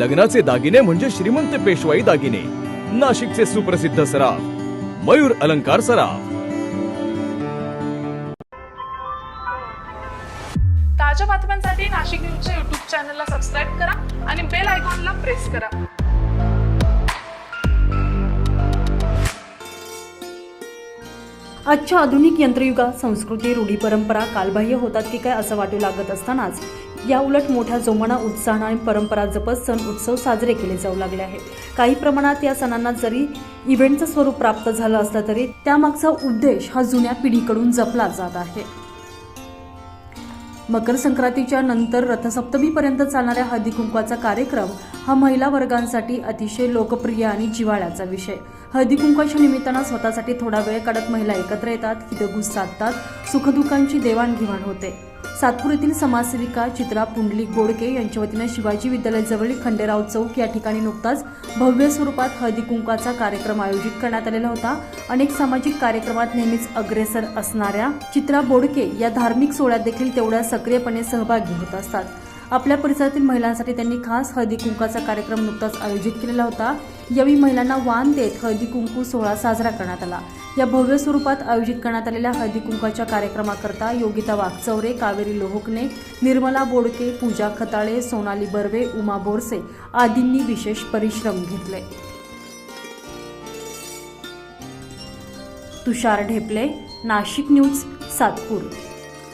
लग्नाचे दागिने म्हणजे श्रीमंत पेशवाई दागिने. नाशिकचे सुप्रसिद्ध सराफ मयूर अलंकार सराफ. ताज्या बातम्यांसाठी नाशिक न्यूजच्या युट्यूब चॅनलला सबस्क्राईब करा आणि बेल आयकॉनला प्रेस करा. आजच्या आधुनिक यंत्रयुगात संस्कृती रूढी परंपरा कालबाह्य होतात की काय असं वाटू लागत असतानाच या उलट मोठ्या जोमाना उत्साहानं आणि परंपरा जपत सण उत्सव साजरे केले जाऊ लागले आहेत. काही प्रमाणात या सणांना जरी इव्हेंटचं स्वरूप प्राप्त झालं असलं तरी त्यामागचा उद्देश हा जुन्या पिढीकडून जपला जात आहे. मकर संक्रांतीच्या नंतर रथसप्तमीपर्यंत चालणाऱ्या हळदीकुंकवाचा कार्यक्रम हा महिला वर्गांसाठी अतिशय लोकप्रिय आणि जिव्हाळ्याचा विषय. हळदीकुंकवाच्या निमित्तानं स्वतःसाठी थोडा वेळ काढत महिला एकत्र येतात हितगुज साधतात सुखदुःखांची देवाणघेवाण होते. सातपूर येथील समाजसेविका चित्रा पुंडलिक बोडके यांच्या वतीनं शिवाजी विद्यालयाजवळील खंडेराव चौक या ठिकाणी नुकताच भव्य स्वरूपात हळदी कुंकाचा कार्यक्रम आयोजित करण्यात आलेला होता. अनेक सामाजिक कार्यक्रमात नेहमीच अग्रेसर असणाऱ्या चित्रा बोडके या धार्मिक सोहळ्यात देखील तेवढ्या सक्रियपणे सहभागी होत असतात. आपल्या परिसरातील महिलांसाठी त्यांनी खास हळदी कुंकाचा कार्यक्रम नुकताच आयोजित केलेला होता. यावेळी महिलांना वाण देत हळदी कुंकू सोहळा साजरा करण्यात आला. या भव्य स्वरूपात आयोजित करण्यात आलेल्या हळदी कुंकाच्या कार्यक्रमाकरता योगिता वाघचौरे कावेरी लोहकने निर्मला बोडके पूजा खताळे सोनाली बर्वे उमा बोरसे आदींनी विशेष परिश्रम घेतले. तुषार ढेपले नाशिक न्यूज सातपूर.